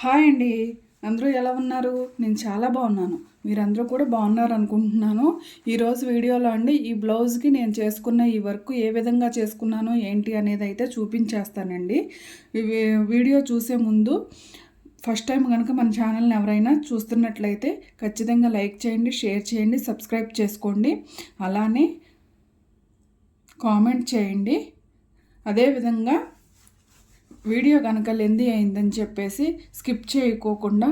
Hi అండి. అందరూ ఎలా ఉన్నారు? నేను చాలా బాగున్నాను. మీరందరూ కూడా బాగున్నారు అనుకుంటున్నాను. ఈరోజు వీడియోలో అండి ఈ బ్లౌజ్కి నేను చేసుకున్న ఈ వర్క్ ఏ విధంగా చేసుకున్నాను ఏంటి అనేది అయితే చూపించేస్తానండి. వీడియో చూసే ముందు ఫస్ట్ టైం కనుక మన ఛానల్ని ఎవరైనా చూస్తున్నట్లయితే ఖచ్చితంగా లైక్ చేయండి షేర్ చేయండి సబ్స్క్రైబ్ చేసుకోండి. అలానే కామెంట్ చేయండి. అదేవిధంగా వీడియో కనుక లెంది అయిందని చెప్పేసి స్కిప్ చేయకోకుండా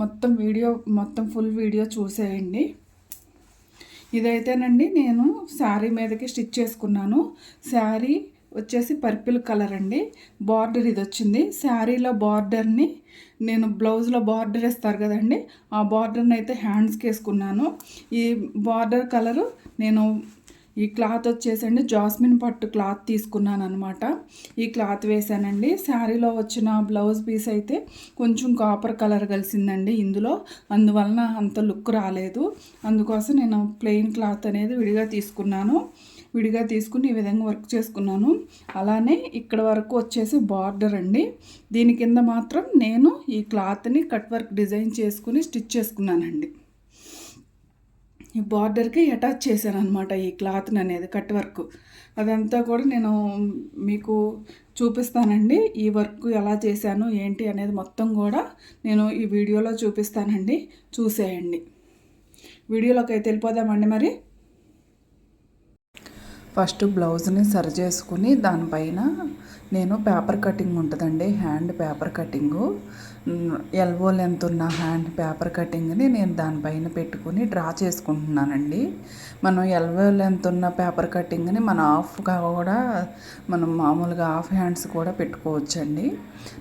మొత్తం వీడియో మొత్తం ఫుల్ వీడియో చూసేయండి. ఇదైతేనండి నేను శారీ మీదకి స్టిచ్ చేసుకున్నాను. శారీ వచ్చేసి పర్పుల్ కలర్ అండి. బార్డర్ ఇది వచ్చింది శారీలో బార్డర్ని నేను బ్లౌజ్లో బార్డర్ వేస్తారు కదండి ఆ బార్డర్ని అయితే హ్యాండ్స్కి వేసుకున్నాను. ఈ బార్డర్ కలరు నేను ఈ క్లాత్ వచ్చేసండి జాస్మిన్ పట్టు క్లాత్ తీసుకున్నాను అనమాట ఈ క్లాత్ వేసానండి శారీలో వచ్చిన బ్లౌజ్ పీస్ అయితే కొంచెం కాపర్ కలర్ కలిసిందండి ఇందులో. అందువలన అంత లుక్ రాలేదు. అందుకోసం నేను ప్లెయిన్ క్లాత్ అనేది విడిగా తీసుకున్నాను. విడిగా తీసుకుని ఈ విధంగా వర్క్ చేసుకున్నాను. అలానే ఇక్కడ వరకు వచ్చేసి బార్డర్ అండి. దీని కింద మాత్రం నేను ఈ క్లాత్ని కట్ వర్క్ డిజైన్ చేసుకుని స్టిచ్ చేసుకున్నానండి. బార్డర్కి అటాచ్ చేశాను అనమాట ఈ క్లాత్ని అనేది కట్ వర్క్. అదంతా కూడా నేను మీకు చూపిస్తానండి. ఈ వర్క్ ఎలా చేశాను ఏంటి అనేది మొత్తం కూడా నేను ఈ వీడియోలో చూపిస్తానండి. చూసేయండి. వీడియోలోకి అయితే వెళ్ళిపోదామండి మరి. ఫస్ట్ బ్లౌజ్ని సరి చేసుకుని దానిపైన నేను పేపర్ కటింగ్ ఉంటుందండి hand paper cutting. Elbow length ఉన్న హ్యాండ్ పేపర్ కటింగ్ని నేను దానిపైన పెట్టుకుని డ్రా చేసుకుంటున్నానండి. మనం ఎల్బో లెంత్ ఉన్న పేపర్ కటింగ్ని మన ఆఫ్గా కూడా మనం మామూలుగా ఆఫ్ హ్యాండ్స్ కూడా పెట్టుకోవచ్చండి.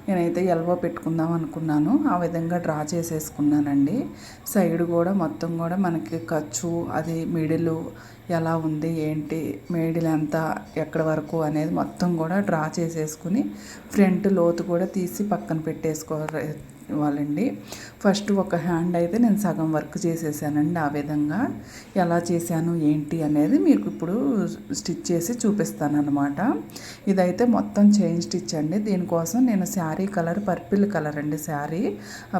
నేనైతే ఎల్బో పెట్టుకుందాం అనుకున్నాను ఆ విధంగా డ్రా చేసేసుకున్నానండి. సైడ్ కూడా మొత్తం కూడా మనకి ఖర్చు అది మిడిలు ఎలా ఉంది ఏంటి మేడిల్ ఎంత ఎక్కడి వరకు అనేది మొత్తం కూడా డ్రా చేసేసుకుని ఫ్రంట్ లోతు కూడా తీసి పక్కన పెట్టేసుకో వాళ్ళండి. ఫస్ట్ ఒక హ్యాండ్ అయితే నేను సగం వర్క్ చేసేసానండి ఆ విధంగా. ఎలా చేశాను ఏంటి అనేది మీకు ఇప్పుడు స్టిచ్ చేసి చూపిస్తాను అనమాట ఇదైతే మొత్తం చైన్ స్టిచ్ అండి. దీనికోసం నేను శారీ కలర్ పర్పిల్ కలర్ అండి శారీ. ఆ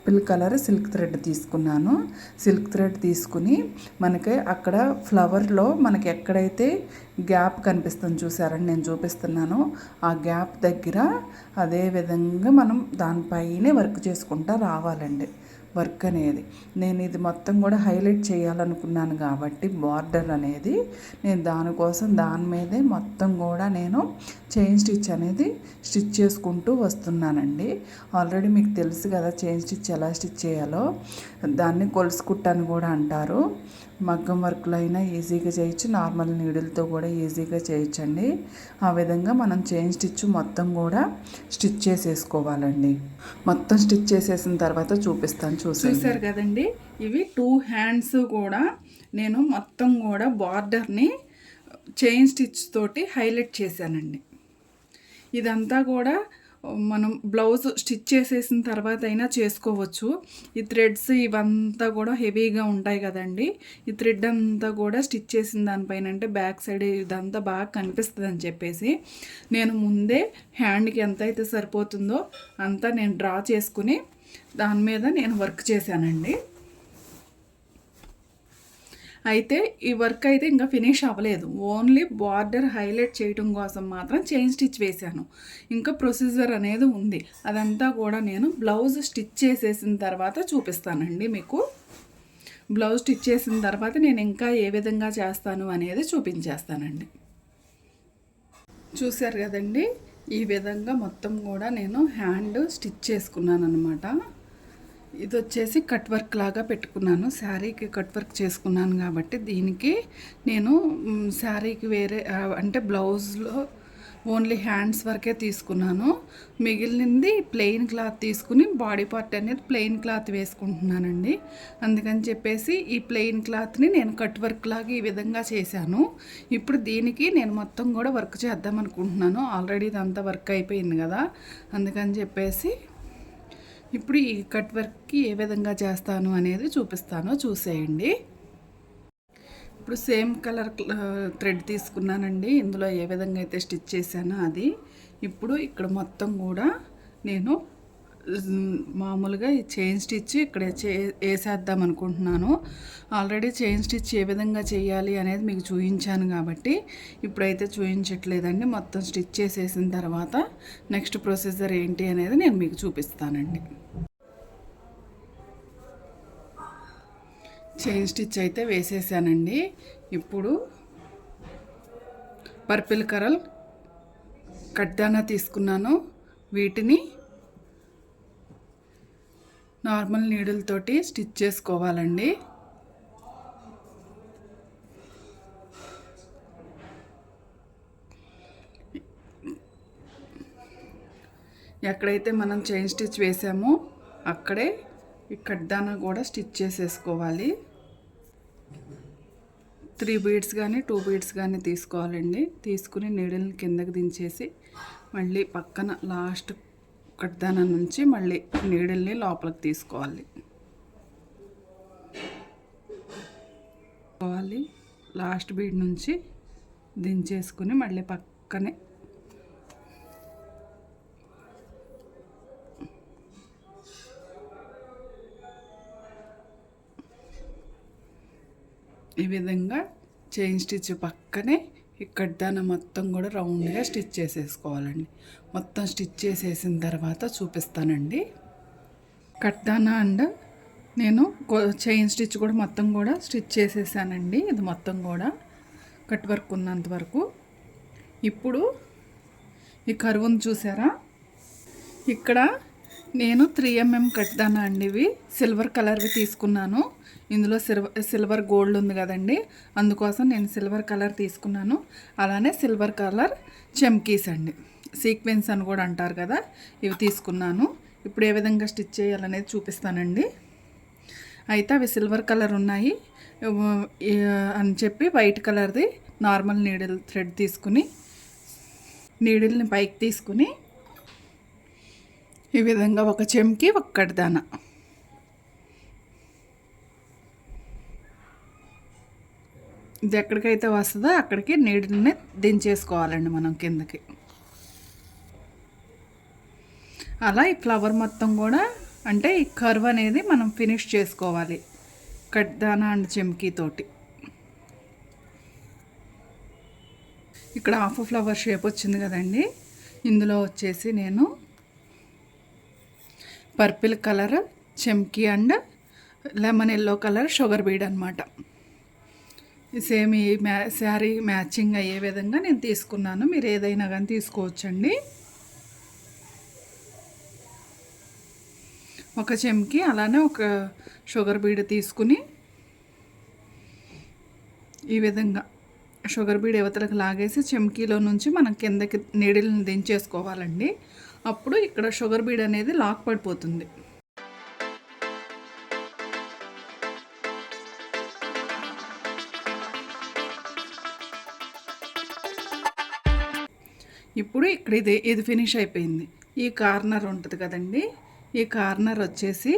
పర్పుల్ కలర్ సిల్క్ థ్రెడ్ తీసుకున్నాను. సిల్క్ థ్రెడ్ తీసుకుని మనకి అక్కడ ఫ్లవర్లో మనకి ఎక్కడైతే గ్యాప్ కనిపిస్తుంది చూసారని నేను చూపిస్తున్నాను. ఆ గ్యాప్ దగ్గర అదే విధంగా మనం దానిపైనే వర్క్ చేసుకుంటా రావాలండి. వర్క్ అనేది. నేను ఇది మొత్తం కూడా హైలైట్ చేయాలనుకున్నాను కాబట్టి బార్డర్ అనేది నేను దానికోసం దాని మీదే మొత్తం కూడా నేను చైన్ స్టిచ్ అనేది స్టిచ్ చేసుకుంటూ వస్తున్నానండి. ఆల్రెడీ మీకు తెలుసు కదా చైన్ స్టిచ్ ఎలా స్టిచ్ చేయాలో. దాన్ని కొలుచుకుట్టా అని కూడా అంటారు. మగ్గం వర్క్లో అయినా ఈజీగా చేయొచ్చు. నార్మల్ నీడిల్తో కూడా ఈజీగా చేయొచ్చండి. ఆ విధంగా మనం చైన్ స్టిచ్ మొత్తం కూడా స్టిచ్ చేసేసుకోవాలండి. మొత్తం స్టిచ్ చేసేసిన తర్వాత చూపిస్తాను చూసి చూసారు కదండి? ఇవి టూ హ్యాండ్స్ కూడా నేను మొత్తం కూడా బార్డర్ని చైన్ స్టిచ్ తోటి హైలైట్ చేశానండి. ఇదంతా కూడా మనం బ్లౌజ్ స్టిచ్ చేసేసిన తర్వాత అయినా చేసుకోవచ్చు. ఈ థ్రెడ్స్ ఇవంతా కూడా హెవీగా ఉంటాయి కదండి. ఈ థ్రెడ్ అంతా కూడా స్టిచ్ చేసిన దానిపైన అంటే బ్యాక్ సైడ్ ఇదంతా బాగా కనిపిస్తుంది అని చెప్పేసి నేను ముందే హ్యాండ్కి ఎంత అయితే సరిపోతుందో అంతా నేను డ్రా చేసుకుని దాని మీద నేను వర్క్ చేశానండి. అయితే ఈ వర్క్ అయితే ఇంకా ఫినిష్ అవ్వలేదు. ఓన్లీ బార్డర్ హైలైట్ చేయడం కోసం మాత్రం చైన్ స్టిచ్ వేశాను. ఇంకా ప్రొసీజర్ అనేది ఉంది. అదంతా కూడా నేను బ్లౌజ్ స్టిచ్ చేసేసిన తర్వాత చూపిస్తానండి మీకు. బ్లౌజ్ స్టిచ్ చేసిన తర్వాత నేను ఇంకా ఏ విధంగా చేస్తాను అనేది చూపించేస్తానండి. చూశారు కదండి? ఈ విధంగా మొత్తం కూడా నేను హ్యాండ్ స్టిచ్ చేసుకున్నాను అనమాట ఇది వచ్చేసి కట్ వర్క్ లాగా పెట్టుకున్నాను. శారీకి కట్ వర్క్ చేసుకున్నాను కాబట్టి దీనికి నేను శారీకి వేరే అంటే బ్లౌజ్లో ఓన్లీ హ్యాండ్స్ వరకే తీసుకున్నాను. మిగిలింది ప్లెయిన్ క్లాత్ తీసుకుని బాడీ పార్ట్ అనేది ప్లెయిన్ క్లాత్ వేసుకుంటున్నానండి. అందుకని చెప్పేసి ఈ ప్లెయిన్ క్లాత్ని నేను కట్ వర్క్ లాగా ఈ విధంగా చేశాను. ఇప్పుడు దీనికి నేను మొత్తం కూడా వర్క్ చేద్దాం అనుకుంటున్నాను ఆల్రెడీ ఇదంతా వర్క్ అయిపోయింది కదా. అందుకని చెప్పేసి ఇప్పుడు ఈ కట్ వర్క్కి ఏ విధంగా చేస్తాను అనేది చూపిస్తాను. చూసేయండి. ఇప్పుడు సేమ్ కలర్ థ్రెడ్ తీసుకున్నానండి. ఇందులో ఏ విధంగా అయితే స్టిచ్ చేశానో అది. ఇప్పుడు ఇక్కడ మొత్తం కూడా నేను మామూలుగా ఈ చైన్ స్టిచ్ ఇక్కడ చే వేసేద్దాం అనుకుంటున్నాను. ఆల్రెడీ చైన్ స్టిచ్ ఏ విధంగా చేయాలి అనేది మీకు చూపించాను కాబట్టి ఇప్పుడైతే చూపించట్లేదండి మొత్తం స్టిచ్ చేసేసిన తర్వాత నెక్స్ట్ ప్రొసీజర్ ఏంటి అనేది నేను మీకు చూపిస్తానండి. చైన్ స్టిచ్ అయితే వేసేసానండి. ఇప్పుడు పర్పిల్ కరల్ కట్దానా తీసుకున్నాను. వీటిని నార్మల్ నీడిల్తోటి స్టిచ్ చేసుకోవాలండి. ఎక్కడైతే మనం చైన్ స్టిచ్ వేసామో అక్కడే ఈ కడ్డానా కూడా స్టిచ్ చేసేసుకోవాలి. త్రీ బీడ్స్ కానీ టూ బీడ్స్ కానీ తీసుకోవాలండి. తీసుకుని నీడల్ని కిందకి దించేసి మళ్ళీ పక్కన లాస్ట్ కడ్దాన నుంచి మళ్ళీ నీడల్ని లోపలికి తీసుకోవాలి. తీసుకోవాలి. లాస్ట్ బీడ్ నుంచి దించేసుకుని మళ్ళీ పక్కనే ఈ విధంగా చైన్ స్టిచ్ పక్కనే ఇక్కడ దాన్ని మొత్తం కూడా రౌండ్గా స్టిచ్ చేసేసుకోవాలండి. మొత్తం స్టిచ్ చేసేసిన తర్వాత చూపిస్తానండి. కట్టానా అండ్ నేను చైన్ స్టిచ్ కూడా మొత్తం కూడా స్టిచ్ చేసేసానండి. ఇది మొత్తం కూడా కట్ వర్క్ ఉన్నంత వరకు. ఇప్పుడు ఈ కరువును చూసారా? ఇక్కడ నేను త్రీ ఎంఎం కట్టానా అండి ఇవి. సిల్వర్ కలర్వి తీసుకున్నాను. ఇందులో సిల్వర్ సిల్వర్ గోల్డ్ ఉంది కదండి. అందుకోసం నేను సిల్వర్ కలర్ తీసుకున్నాను. అలానే సిల్వర్ కలర్ చెమ్కీస్ అండి. సీక్వెన్స్ అని కూడా అంటారు కదా ఇవి తీసుకున్నాను. ఇప్పుడు ఏ విధంగా స్టిచ్ చేయాలనేది చూపిస్తానండి. అయితే అవి సిల్వర్ కలర్ ఉన్నాయి. అని చెప్పి వైట్ కలర్ది నార్మల్ నీడిల్ థ్రెడ్ తీసుకుని నీడిల్ని పైకి తీసుకుని ఈ విధంగా ఒక చెంకి ఒక్కటి దాన. ఇది ఎక్కడికైతే వస్తుందో అక్కడికి నీటిని దించేసుకోవాలండి మనం కిందకి. అలా ఈ ఫ్లవర్ మొత్తం కూడా అంటే ఈ కర్వ్ అనేది మనం ఫినిష్ చేసుకోవాలి కట్దాన అండ్ చెమ్కీతోటి ఇక్కడ హాఫ్ ఫ్లవర్ షేప్ వచ్చింది కదండి. ఇందులో వచ్చేసి నేను purple colour చెమ్కీ and lemon yellow colour sugar bead అనమాట సేమ్ ఈ మ్యా శారీ మ్యాచింగ్ అయ్యే విధంగా నేను తీసుకున్నాను. మీరు ఏదైనా కానీ తీసుకోవచ్చండి. ఒక చెంకి అలానే ఒక షుగర్ బీడ్ తీసుకుని ఈ విధంగా షుగర్ బీడ్ యువతలకు లాగేసి చెంకీలో నుంచి మనం కిందకి నీడిల్ని దించేసుకోవాలండి. అప్పుడు ఇక్కడ షుగర్ బీడ్ అనేది లాక్ పడిపోతుంది. ఇప్పుడు ఇక్కడ ఇది ఇది ఫినిష్ అయిపోయింది. ఈ కార్నర్ ఉంటుంది కదండి ఈ కార్నర్ వచ్చేసి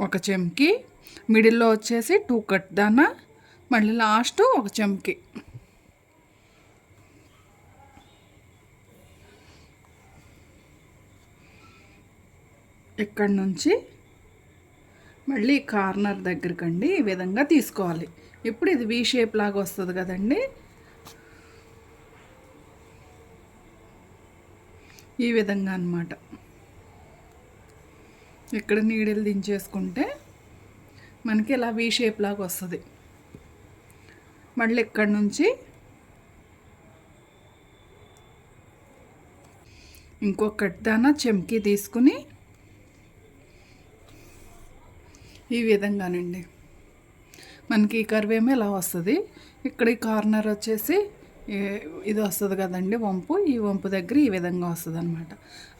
ఒక చెంకి మిడిల్లో వచ్చేసి టూ కట్ దానా మళ్ళీ లాస్ట్ ఒక చెంకి. ఇక్కడ నుంచి మళ్ళీ కార్నర్ దగ్గరకండి ఈ విధంగా తీసుకోవాలి. ఇప్పుడు ఇది వీ షేప్ లాగా వస్తుంది కదండి ఈ విధంగా అన్నమాట. ఇక్కడ నీడలు దించేసుకుంటే మనకి ఇలా వీ షేప్ లాగా వస్తుంది. మళ్ళీ ఇక్కడ నుంచి ఇంకొకటి దాన చెంకి తీసుకుని ఈ విధంగానండి. మనకి ఈ కర్వేమో ఇలా వస్తుంది. ఇక్కడ ఈ కార్నర్ వచ్చేసి ఇది వస్తుంది కదండి వంపు. ఈ వంపు దగ్గర ఈ విధంగా వస్తుంది అనమాట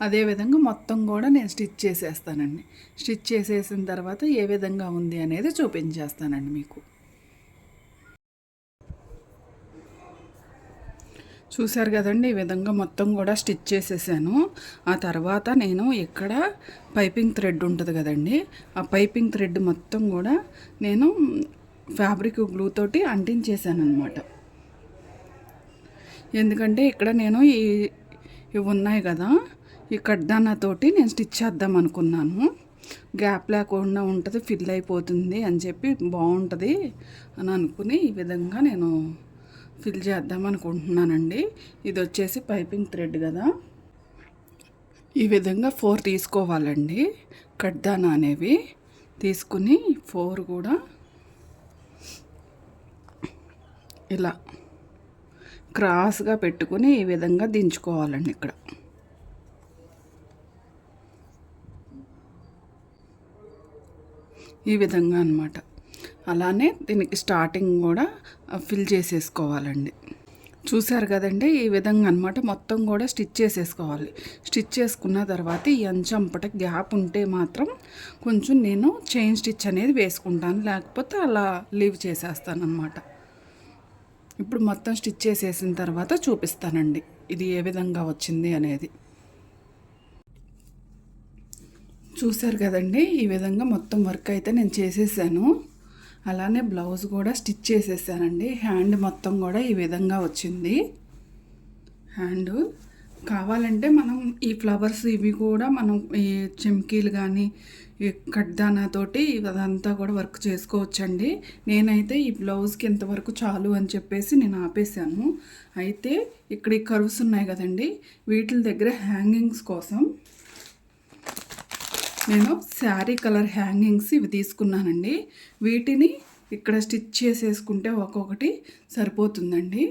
అదేవిధంగా మొత్తం కూడా నేను స్టిచ్ చేసేస్తానండి. స్టిచ్ చేసేసిన తర్వాత ఏ విధంగా ఉంది అనేది చూపించేస్తానండి మీకు. చూశారు కదండి ఈ విధంగా మొత్తం కూడా స్టిచ్ చేసేసాను. ఆ తర్వాత నేను ఇక్కడ పైపింగ్ థ్రెడ్ ఉంటుంది కదండి ఆ పైపింగ్ థ్రెడ్ మొత్తం కూడా నేను ఫ్యాబ్రిక్ గ్లూ తోటి అంటించేసాను అనమాట ఎందుకంటే ఇక్కడ నేను ఈ ఇవి ఉన్నాయి కదా ఈ కడ్డానాతోటి నేను స్టిచ్ చేద్దాం అనుకున్నాను. గ్యాప్ లేకుండా ఉంటుంది ఫిల్ అయిపోతుంది అని చెప్పి బాగుంటుంది అని అనుకుని ఈ విధంగా నేను ఫిల్ చేద్దాం అనుకుంటున్నానండి. ఇది వచ్చేసి పైపింగ్ థ్రెడ్ కదా. ఈ విధంగా ఫోర్ తీసుకోవాలండి కడ్దానా అనేవి. తీసుకుని ఫోర్ కూడా ఇలా క్రాస్గా పెట్టుకుని ఈ విధంగా దించుకోవాలండి ఇక్కడ. ఈ విధంగా అనమాట అలానే దీనికి స్టార్టింగ్ కూడా ఫిల్ చేసేసుకోవాలండి. చూసారు కదండి ఈ విధంగా అనమాట మొత్తం కూడా స్టిచ్ చేసేసుకోవాలి. స్టిచ్ చేసుకున్న తర్వాత ఈ అంచంపట గ్యాప్ ఉంటే మాత్రం కొంచెం నేను చైన్ స్టిచ్ అనేది వేసుకుంటాను. లేకపోతే అలా లీవ్ చేసేస్తాను అనమాట ఇప్పుడు మొత్తం స్టిచ్ చేసేసిన తర్వాత చూపిస్తానండి. ఇది ఏ విధంగా వచ్చింది అనేది. చూశారు కదండి ఈ విధంగా మొత్తం వర్క్ అయితే నేను చేసేసాను. అలానే బ్లౌజ్ కూడా స్టిచ్ చేసేసానండి. హ్యాండ్ మొత్తం కూడా ఈ విధంగా వచ్చింది. హ్యాండ్ కావాలంటే మనం ఈ ఫ్లవర్స్ ఇవి కూడా మనం ఈ చెమ్కీలు కానీ ఈ కడ్దానాతోటి అదంతా కూడా వర్క్ చేసుకోవచ్చండి. నేనైతే ఈ బ్లౌజ్కి ఎంతవరకు చాలు అని చెప్పేసి నేను ఆపేసాను అయితే ఇక్కడ ఈ కర్వ్స్ ఉన్నాయి కదండి వీటి దగ్గర హ్యాంగింగ్స్ కోసం నేను శారీ కలర్ హ్యాంగింగ్స్ ఇవి తీసుకున్నానండి. వీటిని ఇక్కడ స్టిచ్ చేసేసుకుంటే ఒక్కొక్కటి సరిపోతుందండి.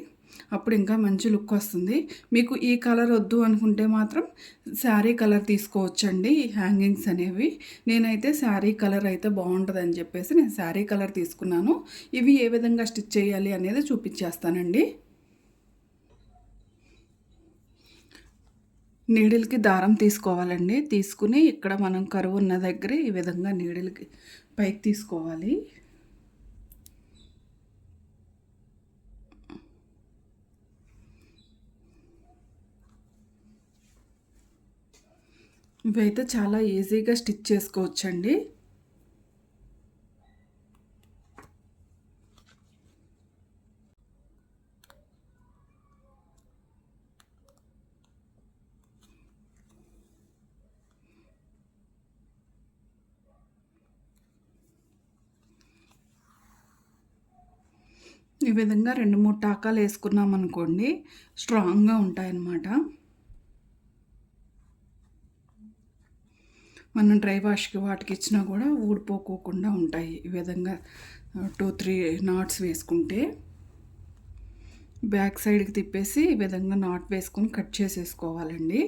అప్పుడు ఇంకా మంచి లుక్ వస్తుంది. మీకు ఈ కలర్ వద్దు అనుకుంటే మాత్రం శారీ కలర్ తీసుకోవచ్చండి హ్యాంగింగ్స్ అనేవి. నేనైతే శారీ కలర్ అయితే బాగుంటుంది అని చెప్పేసి నేను శారీ కలర్ తీసుకున్నాను. ఇవి ఏ విధంగా స్టిచ్ చేయాలి అనేది చూపించేస్తానండి. నీడిల్కి దారం తీసుకోవాలండి. తీసుకుని ఇక్కడ మనం కరువు ఉన్న దగ్గర ఈ విధంగా నీడిల్కి పైకి తీసుకోవాలి. ఇవైతే చాలా ఈజీగా స్టిచ్ చేసుకోవచ్చండి. ఈ విధంగా రెండు మూడు టాకాలు వేసుకున్నాం అనుకోండి స్ట్రాంగ్గా ఉంటాయన్నమాట. మనం డ్రై వాష్కి వాటికి ఇచ్చినా కూడా ఊడిపోకోకుండా ఉంటాయి. ఈ విధంగా టూ త్రీ నాట్స్ వేసుకుంటే బ్యాక్ సైడ్కి తిప్పేసి ఈ విధంగా నాట్ వేసుకొని కట్ చేసేసుకోవాలండి.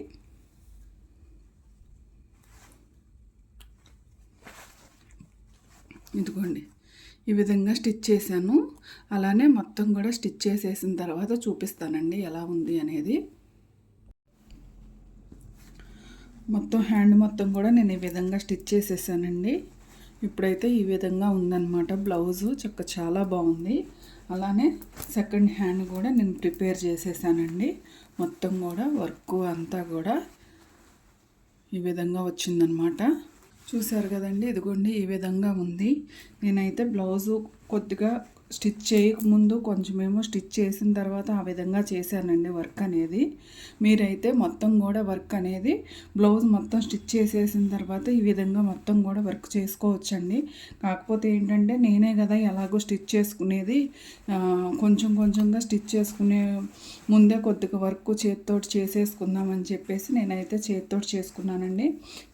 ఇదిగోండి ఈ విధంగా స్టిచ్ చేశాను. అలానే మొత్తం కూడా స్టిచ్ చేసేసిన తర్వాత చూపిస్తానండి ఎలా ఉంది అనేది. మొత్తం హ్యాండ్ మొత్తం కూడా నేను ఈ విధంగా స్టిచ్ చేసేసానండి. ఇప్పుడైతే ఈ విధంగా ఉందన్నమాట బ్లౌజు. చక్క చాలా బాగుంది. అలానే సెకండ్ హ్యాండ్ కూడా నేను ప్రిపేర్ చేసేసానండి. మొత్తం కూడా వర్క్ అంతా కూడా ఈ విధంగా వచ్చిందనమాట చూసారు కదండి? ఇదిగోండి ఈ విధంగా ఉంది. నేనైతే బ్లౌజు కొద్దిగా స్టిచ్ చేయకముందు కొంచెమేమో స్టిచ్ చేసిన తర్వాత ఆ విధంగా చేశానండి వర్క్ అనేది. మీరైతే మొత్తం కూడా వర్క్ అనేది బ్లౌజ్ మొత్తం స్టిచ్ చేసేసిన తర్వాత ఈ విధంగా మొత్తం కూడా వర్క్ చేసుకోవచ్చండి. కాకపోతే ఏంటంటే నేనే కదా ఎలాగో స్టిచ్ చేసుకునేది కొంచెం కొంచెంగా స్టిచ్ చేసుకునే ముందే కొద్దిగా వర్క్ చేతితోటి చేసేసుకుందామని చెప్పేసి నేనైతే చేతితోటి చేసుకున్నానండి.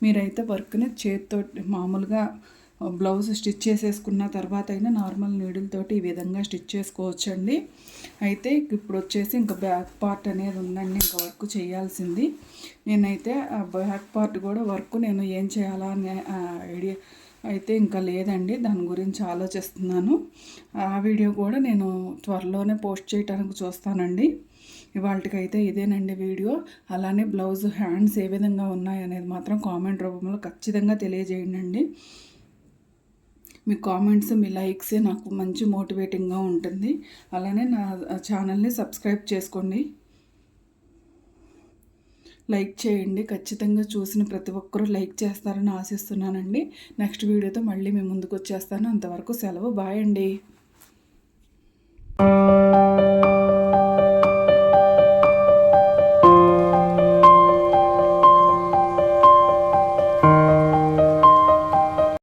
మీరైతే వర్క్ని చేతితోటి మామూలుగా బ్లౌజ్ స్టిచ్ చేసేసుకున్న తర్వాత అయినా నార్మల్ నీడిల్తోటి ఈ విధంగా స్టిచ్ చేసుకోవచ్చండి. అయితే ఇప్పుడు వచ్చేసి ఇంకా బ్యాక్ పార్ట్ అనేది ఉందండి ఇంకా వర్క్ చేయాల్సింది. నేనైతే ఆ బ్యాక్ పార్ట్ కూడా వర్క్ నేను ఏం చేయాలా అనే ఐడియా అయితే ఇంకా లేదండి. దాని గురించి ఆలోచిస్తున్నాను. ఆ వీడియో కూడా నేను త్వరలోనే పోస్ట్ చేయడానికి చూస్తానండి. ఇవాళకైతే ఇదేనండి వీడియో అలానే బ్లౌజ్ హ్యాండ్స్ ఏ విధంగా ఉన్నాయనేది మాత్రం కామెంట్ రూపంలో ఖచ్చితంగా తెలియజేయండి మీ కామెంట్స్ మీ లైక్సే నాకు మంచి మోటివేటింగ్గా ఉంటుంది. అలానే నా ఛానల్ని సబ్స్క్రైబ్ చేసుకోండి. లైక్ చేయండి. ఖచ్చితంగా చూసిన ప్రతి ఒక్కరూ లైక్ చేస్తారని ఆశిస్తున్నానండి. నెక్స్ట్ వీడియోతో మళ్ళీ మేము ముందుకు వచ్చేస్తాను. అంతవరకు సెలవు. బాయ్ అండి.